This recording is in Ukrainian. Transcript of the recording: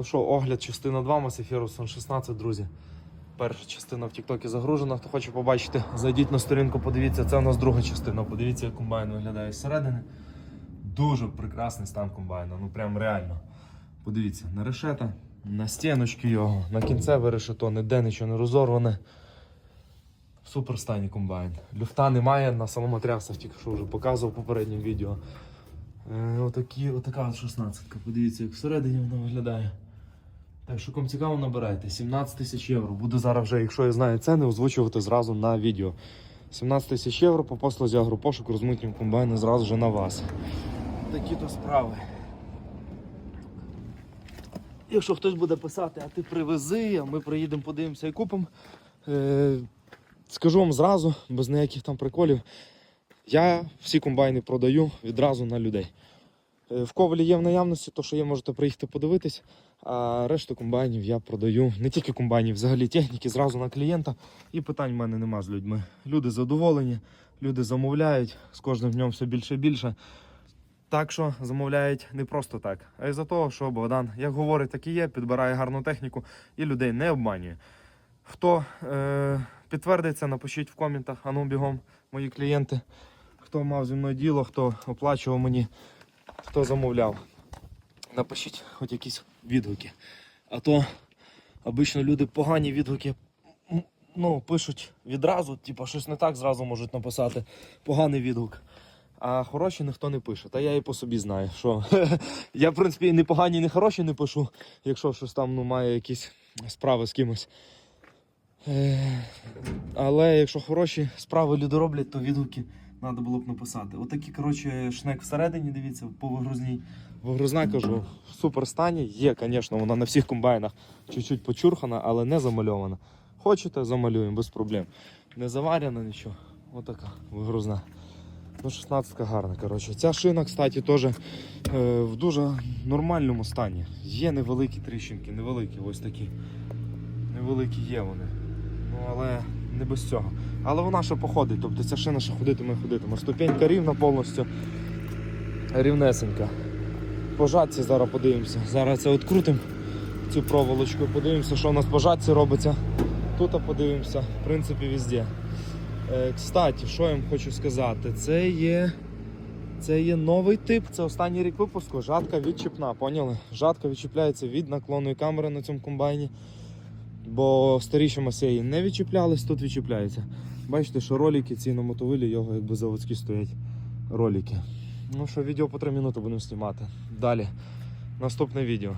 Ну що, огляд, частина 2, Massey Ferguson 16, друзі. Перша частина в Тіктокі загружена. Хто хоче побачити, зайдіть на сторінку, подивіться. Це у нас друга частина. Подивіться, як комбайн виглядає зсередини. Дуже прекрасний стан комбайна. Ну прям реально. Подивіться, на решета, на стіночки його, на кінцеве решето, ніде нічого не розорване. Супер стані комбайн. Люфта немає, на самому трясах тільки що вже показував в попередньому відео. Е, отакі, отака от 16 Подивіться, як всередині вона виглядає. Так що кому цікаво, набирайте. 17 тисяч євро. Буду зараз вже, якщо я знаю ціни, озвучувати зразу на відео. 17 тисяч євро по послузі агропошук розмитнім комбайни зразу вже на вас. Такі то справи. Якщо хтось буде писати, а ти привези, а ми приїдемо, подивимося і купимо. Е, скажу вам зразу, без ніяких там приколів. Я всі комбайни продаю відразу на людей. Е, В ковалі є в наявності, то що є, можете приїхати подивитись. А решту комбайнів я продаю не тільки комбайнів, взагалі техніки зразу на клієнта. І питань в мене нема з людьми. Люди задоволені, люди замовляють, з кожним днем все більше і більше. Так що замовляють не просто так, а й за того, що Богдан, як говорить, так і є, підбирає гарну техніку і людей не обманює. Хто е, підтвердиться, напишіть в коментах, ану бігом, мої клієнти. Хто мав зі мною діло, хто оплачував мені, хто замовляв. Напишіть хоч якісь відгуки. А то обично люди погані відгуки ну, пишуть відразу, типу, щось не так зразу можуть написати. Поганий відгук. А хороші ніхто не пише. Та я і по собі знаю, що я, в принципі, і не погані, і не хороші не пишу, якщо щось там ну, має якісь справи з кимось. Е, Але якщо хороші справи люди роблять, то відгуки треба було б написати. Отакий, коротше, шнек всередині, дивіться, по вигрузній. Вигрузна, кажу, в супер стані. Є, звісно, вона на всіх комбайнах чуть-чуть почурхана, але не замальована. Хочете, замалюємо без проблем. Не заварена нічого. Отака вигрузна. Ну, 16 гарна. коротше. Ця шина, кстати, теж е, в дуже нормальному стані. Є невеликі тріщинки, невеликі, ось такі. Невеликі є вони. Ну, але не без цього. Але вона ще походить, тобто ця шина ще ходитиме, ходитиме. Ступенька рівна повністю. Рівнесенька. По жатці зараз подивимося. Зараз це відкрутимо цю проволочку, подивимося, що у нас по жатці робиться. Тут подивимося, в принципі, везде. Е, Кстати, що я вам хочу сказати, це є. Це є новий тип, це останній рік випуску. Жатка відчіпна, поняли? Жатка відчіпляється від наклонної камери на цьому комбайні. Бо старіші масеї не відчіплялись, тут відчіпляється. Бачите, що ролики ці на мотовилі його якби заводські стоять. Ролики. Ну що, відео по 3 минути будемо знімати. Далі. Наступне відео.